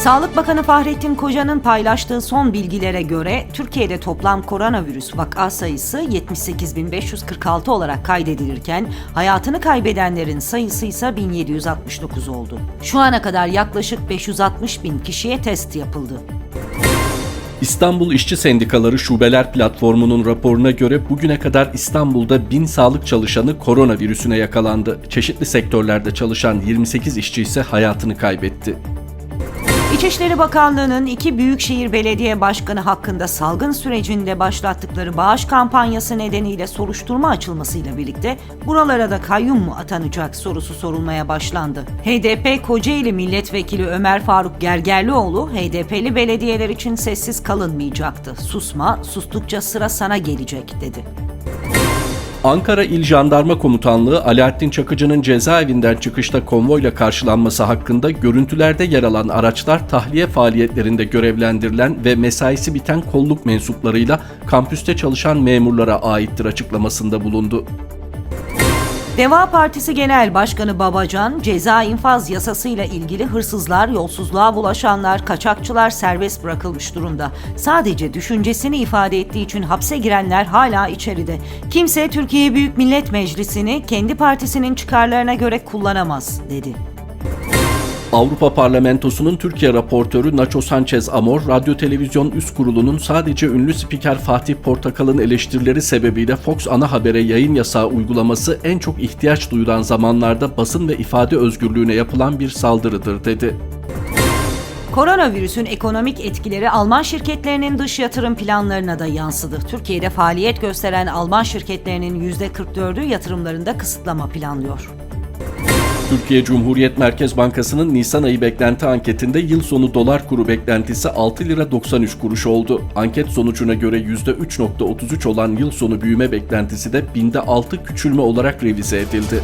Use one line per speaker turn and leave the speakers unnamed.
Sağlık Bakanı Fahrettin Koca'nın paylaştığı son bilgilere göre Türkiye'de toplam koronavirüs vaka sayısı 78.546 olarak kaydedilirken hayatını kaybedenlerin sayısı ise 1769 oldu. Şu ana kadar yaklaşık 560 bin kişiye test yapıldı.
İstanbul İşçi Sendikaları Şubeler Platformu'nun raporuna göre bugüne kadar İstanbul'da 1000 sağlık çalışanı koronavirüsüne yakalandı. Çeşitli sektörlerde çalışan 28 işçi ise hayatını kaybetti.
İçişleri Bakanlığı'nın iki büyükşehir belediye başkanı hakkında salgın sürecinde başlattıkları bağış kampanyası nedeniyle soruşturma açılmasıyla birlikte buralara da kayyum mu atanacak sorusu sorulmaya başlandı. HDP Kocaeli Milletvekili Ömer Faruk Gergerlioğlu, HDP'li belediyeler için sessiz kalınmayacaktı. Susma, sustukça sıra sana gelecek dedi.
Ankara İl Jandarma Komutanlığı Alaaddin Çakıcı'nın cezaevinden çıkışta konvoyla karşılanması hakkında görüntülerde yer alan araçlar tahliye faaliyetlerinde görevlendirilen ve mesaisi biten kolluk mensuplarıyla kampüste çalışan memurlara aittir açıklamasında bulundu.
Deva Partisi Genel Başkanı Babacan, ceza infaz yasasıyla ilgili hırsızlar, yolsuzluğa bulaşanlar, kaçakçılar serbest bırakılmış durumda. Sadece düşüncesini ifade ettiği için hapse girenler hala içeride. Kimse Türkiye Büyük Millet Meclisi'ni kendi partisinin çıkarlarına göre kullanamaz, dedi.
Avrupa Parlamentosu'nun Türkiye raportörü Nacho Sanchez Amor, Radyo Televizyon Üst Kurulu'nun sadece ünlü spiker Fatih Portakal'ın eleştirileri sebebiyle Fox ana habere yayın yasağı uygulaması en çok ihtiyaç duyulan zamanlarda basın ve ifade özgürlüğüne yapılan bir saldırıdır dedi.
Koronavirüsün ekonomik etkileri Alman şirketlerinin dış yatırım planlarına da yansıdı. Türkiye'de faaliyet gösteren Alman şirketlerinin %44'ü yatırımlarında kısıtlama planlıyor.
Türkiye Cumhuriyet Merkez Bankası'nın Nisan ayı beklenti anketinde yıl sonu dolar kuru beklentisi 6 lira 93 kuruş oldu. Anket sonucuna göre %3.33 olan yıl sonu büyüme beklentisi de binde 6 küçülme olarak revize edildi.